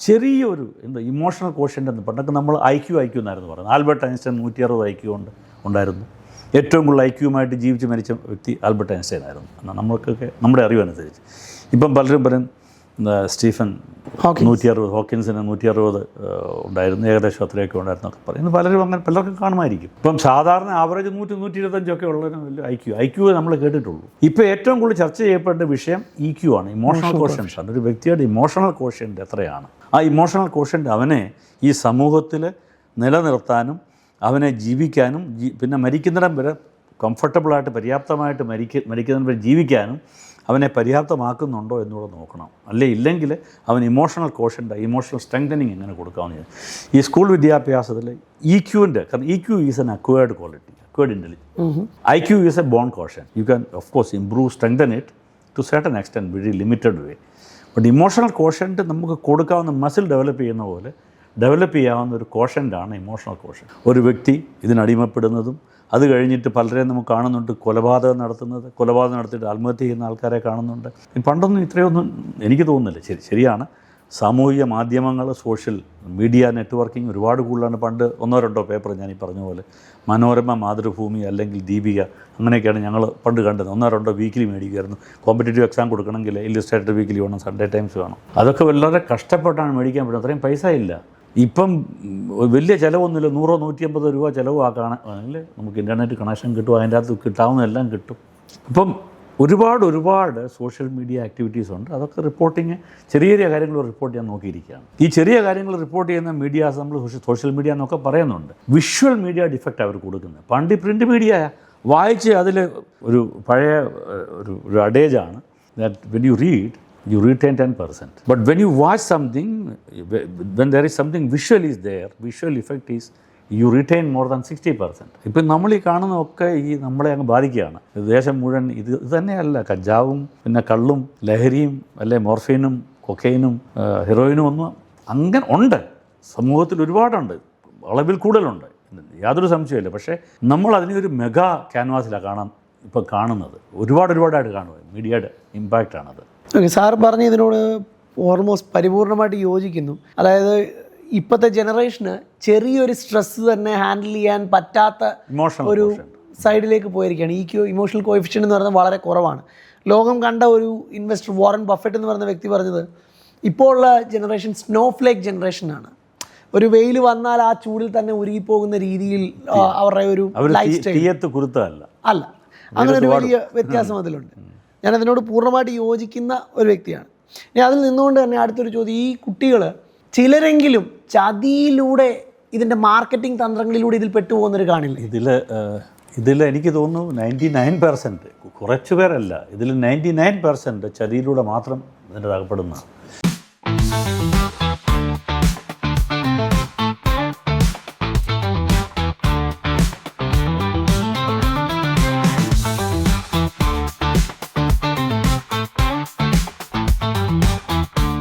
ചെറിയൊരു എന്താ ഇമോഷണൽ കോഷ്യന്റ് എന്ന് പണ്ടൊക്കെ നമ്മൾ ഐക്യു ഐക്യു എന്നായിരുന്നു പറയുന്നത്. ആൽബർട്ട് ഐൻസ്റ്റൈൻ നൂറ്റി അറുപത് ഐക്യു ഉണ്ട് ഉണ്ടായിരുന്നു. ഏറ്റവും കൂടുതൽ ഐക്യവുമായിട്ട് ജീവിച്ച് മരിച്ച വ്യക്തി ആൽബർട്ട് ഐൻസ്റ്റൈൻ ആയിരുന്നു. എന്നാൽ നമ്മൾക്കൊക്കെ നമ്മുടെ അറിവനുസരിച്ച്. ഇപ്പം പലരും പറയും എന്താ, സ്റ്റീഫൻ. നൂറ്റി അറുപത് ഹോക്കിൻസിന് നൂറ്റി അറുപത് ഉണ്ടായിരുന്നു ഏകദേശം അത്രയൊക്കെ ഉണ്ടായിരുന്നു ഒക്കെ പറയുന്നത് പലരും അങ്ങനെ പലർക്കും കാണുമായിരിക്കും. ഇപ്പം സാധാരണ ആവറേജ് നൂറ്റി നൂറ്റി ഇരുപത്തഞ്ചൊക്കെ ഉള്ളതിന് വലിയ ഐ ക്യു. ഐ ക്യു നമ്മൾ കേട്ടിട്ടുള്ളൂ. ഇപ്പോൾ ഏറ്റവും കൂടുതൽ ചർച്ച ചെയ്യപ്പെട്ട വിഷയം ഇ ക്യു ആണ് ഇമോഷണൽ കോഷൻസ് ആണ് ഒരു വ്യക്തിയുടെ ഇമോഷണൽ കോഷ്യന്റ് എത്രയാണ്. ആ ഇമോഷണൽ കോഷ്യന്റ് അവനെ ഈ സമൂഹത്തിൽ നിലനിർത്താനും അവനെ ജീവിക്കാനും പിന്നെ മരിക്കുന്നിടം വരെ കംഫർട്ടബിളായിട്ട് പര്യാപ്തമായിട്ട് മരിക്ക മരിക്കുന്നിടം വരെ ജീവിക്കാനും അവനെ പര്യാപ്തമാക്കുന്നുണ്ടോ എന്നുകൂടെ നോക്കണം. അല്ലേ ഇല്ലെങ്കിൽ അവൻ ഇമോഷണൽ കോഷന്റെ ഇമോഷണൽ സ്ട്രെങ്തനിങ് എങ്ങനെ കൊടുക്കാമെന്ന് ഈ സ്കൂൾ വിദ്യാഭ്യാസത്തിൽ ഇ ക്യൂവിന്റെ കാരണം E Q is an acquired quality acquired intelligence I Q is a born quotient you can of course improve strengthen it to certain extent very limited way but emotional quotient നമുക്ക് കൊടുക്കാവുന്ന muscle develop ചെയ്യുന്ന പോലെ develop ചെയ്യാവുന്ന ഒരു കോഷന്റാണ് emotional caution ഒരു വ്യക്തി ഇതിനടിമപ്പെടുന്നതും അത് കഴിഞ്ഞിട്ട് പലരെയും നമുക്ക് കാണുന്നുണ്ട് കൊലപാതകം നടത്തുന്നത് കൊലപാതകം നടത്തിയിട്ട് ആത്മഹത്യ ചെയ്യുന്ന ആൾക്കാരെ കാണുന്നുണ്ട്. പണ്ടൊന്നും ഇത്രയൊന്നും എനിക്ക് തോന്നുന്നില്ല. ശരി ശരിയാണ്. സാമൂഹിക മാധ്യമങ്ങൾ സോഷ്യൽ മീഡിയ നെറ്റ്വർക്കിംഗ് ഒരുപാട് കൂടുതലാണ്. പണ്ട് ഒന്നോ രണ്ടോ പേപ്പർ ഞാൻ ഈ പറഞ്ഞ പോലെ മനോരമ മാതൃഭൂമി അല്ലെങ്കിൽ ദീപിക അങ്ങനെയൊക്കെയാണ് ഞങ്ങൾ പണ്ട് കണ്ടത്. ഒന്നോ രണ്ടോ വീക്കിലി മേടിക്കുമായിരുന്നു കോമ്പറ്റേറ്റീവ് എക്സാം കൊടുക്കണമെങ്കിൽ ഇല്ലസ്ട്രേറ്റഡ് വീക്കിലി വേണം സൺഡേ ടൈംസ് വേണം. അതൊക്കെ വളരെ കഷ്ടപ്പെട്ടാണ് മേടിക്കാൻ പറ്റുന്നത്. അത്രയും പൈസ ഇല്ല. ഇപ്പം വലിയ ചിലവൊന്നുമില്ല. നൂറോ നൂറ്റി അമ്പത് രൂപ ചിലവ് ആ കാണാൻ നമുക്ക് ഇന്റർനെറ്റ് കണക്ഷൻ കിട്ടും അതിന്റെ അകത്ത് കിട്ടാവുന്നതെല്ലാം കിട്ടും. അപ്പം ഒരുപാട് ഒരുപാട് സോഷ്യൽ മീഡിയ ആക്ടിവിറ്റീസ് ഉണ്ട്. അതൊക്കെ റിപ്പോർട്ടിങ് ചെറിയ ചെറിയ കാര്യങ്ങൾ റിപ്പോർട്ട് ചെയ്യാൻ നോക്കിയിരിക്കുകയാണ്. ഈ ചെറിയ കാര്യങ്ങൾ റിപ്പോർട്ട് ചെയ്യുന്ന മീഡിയാസ് നമ്മൾ സോഷ്യൽ മീഡിയ എന്നൊക്കെ പറയുന്നുണ്ട്. വിഷ്വൽ മീഡിയ ഡിഫക്റ്റ് അവർ കൊടുക്കുന്നത്. പണ്ട് പ്രിന്റ് മീഡിയ വായിച്ച് അതിൽ ഒരു പഴയ ഒരു ഒരു അഡേജാണ് that when you read you retain 10%. But when you watch something, when there is something visual is there, visual effect is you retain more than 60%. ഇപ്പം നമ്മൾ ഈ കാണുന്നതൊക്കെ ഈ നമ്മളെ അങ്ങ് ബാധിക്കുകയാണ്. ദേശം മുഴുവൻ ഇത് തന്നെയല്ല കഞ്ചാവും പിന്നെ കള്ളും ലഹരിയും അല്ലെ മോർഫീനും കൊക്കൈനും ഹെറോയിനും ഒന്നും അങ്ങനെ ഉണ്ട്. സമൂഹത്തിൽ ഒരുപാടുണ്ട്. അളവിൽ കൂടുതലുണ്ട്. യാതൊരു സംശയമില്ല പക്ഷേ നമ്മൾ അതിനെ ഒരു മെഗാ ക്യാൻവാസിലാണ് കാണാൻ ഇപ്പോൾ കാണുന്നത്. ഒരുപാട് ഒരുപാടായിട്ട് കാണുക മീഡിയയുടെ ഇമ്പാക്റ്റാണത് ഓക്കെ സാർ പറഞ്ഞ ഇതിനോട് ഓൾമോസ്റ്റ് പരിപൂർണമായിട്ട് യോജിക്കുന്നു. അതായത് ഇപ്പോഴത്തെ ജനറേഷന് ചെറിയൊരു സ്ട്രെസ് തന്നെ ഹാൻഡിൽ ചെയ്യാൻ പറ്റാത്ത ഒരു സൈഡിലേക്ക് പോയിരിക്കുകയാണ്. ഈ ക്യൂ ഇമോഷണൽ കോയിഫിഷ്യൻ എന്ന് പറയുന്നത് വളരെ കുറവാണ്. ലോകം കണ്ട ഒരു ഇൻവെസ്റ്റർ വോറൻ ബഫറ്റ് എന്ന് പറയുന്ന വ്യക്തി പറഞ്ഞത് ഇപ്പോൾ ഉള്ള ജനറേഷൻ സ്നോ ഫ്ലേക്ക് ജനറേഷനാണ് ഒരു വെയിൽ വന്നാൽ ആ ചൂടിൽ തന്നെ ഉരുകിപ്പോകുന്ന രീതിയിൽ അവരുടെ ഒരു ലൈഫ് സ്റ്റൈൽ അല്ല അങ്ങനെ ഒരു വലിയ വ്യത്യാസം അതിലുണ്ട്. ഞാൻ അതിനോട് പൂർണമായിട്ട് യോജിക്കുന്ന ഒരു വ്യക്തിയാണ്. ഇനി അതിൽ നിന്നുകൊണ്ട് തന്നെ അടുത്തൊരു ചോദ്യം. ഈ കുട്ടികൾ ചിലരെങ്കിലും ചതിയിലൂടെ ഇതിന്റെ മാർക്കറ്റിംഗ് തന്ത്രങ്ങളിലൂടെ ഇതിൽ പെട്ടുപോകുന്നവർ കാണില്ല? ഇതിൽ ഇതിൽ എനിക്ക് തോന്നുന്നു നയന്റി നയൻ പെർസെന്റ് കുറച്ച് പേരല്ല. ഇതിൽ നയന്റി നയൻ പെർസെന്റ് ചതിയിലൂടെ മാത്രം ഇതിന്റെ അകപ്പെടുന്നതാണ്.